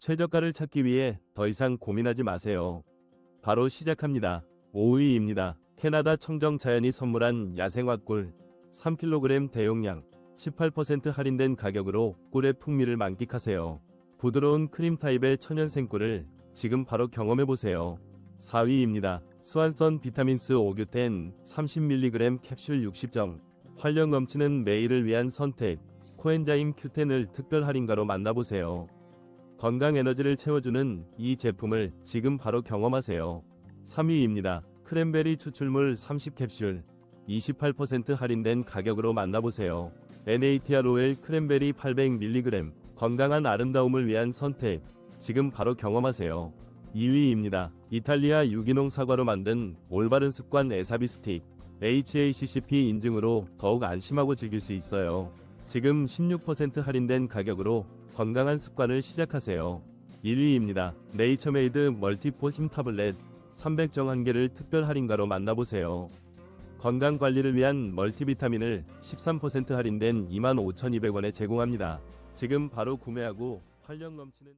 최저가를 찾기 위해 더 이상 고민하지 마세요. 바로 시작합니다. 5위입니다. 캐나다 청정 자연이 선물한 야생화 꿀 3kg 대용량 18% 할인된 가격으로 꿀의 풍미를 만끽하세요. 부드러운 크림 타입의 천연 생 꿀을 지금 바로 경험해보세요. 4위입니다. 수완선 비타민스 오규텐 30mg 캡슐 60정 활력 넘치는 매일을 위한 선택 코엔자임 Q10을 특별 할인가로 만나보세요. 건강 에너지를 채워주는 이 제품을 지금 바로 경험하세요. 3위입니다. 크랜베리 추출물 30캡슐 28% 할인된 가격으로 만나보세요. NATR 오일 크랜베리 800mg 건강한 아름다움을 위한 선택 지금 바로 경험하세요. 2위입니다. 이탈리아 유기농 사과로 만든 올바른 습관 에사비 스틱 HACCP 인증으로 더욱 안심하고 즐길 수 있어요. 지금 16% 할인된 가격으로 건강한 습관을 시작하세요. 1위입니다. 네이처메이드 멀티포 힘 타블렛 300정 한 개를 특별 할인가로 만나보세요. 건강 관리를 위한 멀티비타민을 13% 할인된 25,200원에 제공합니다. 지금 바로 구매하고 활력 넘치는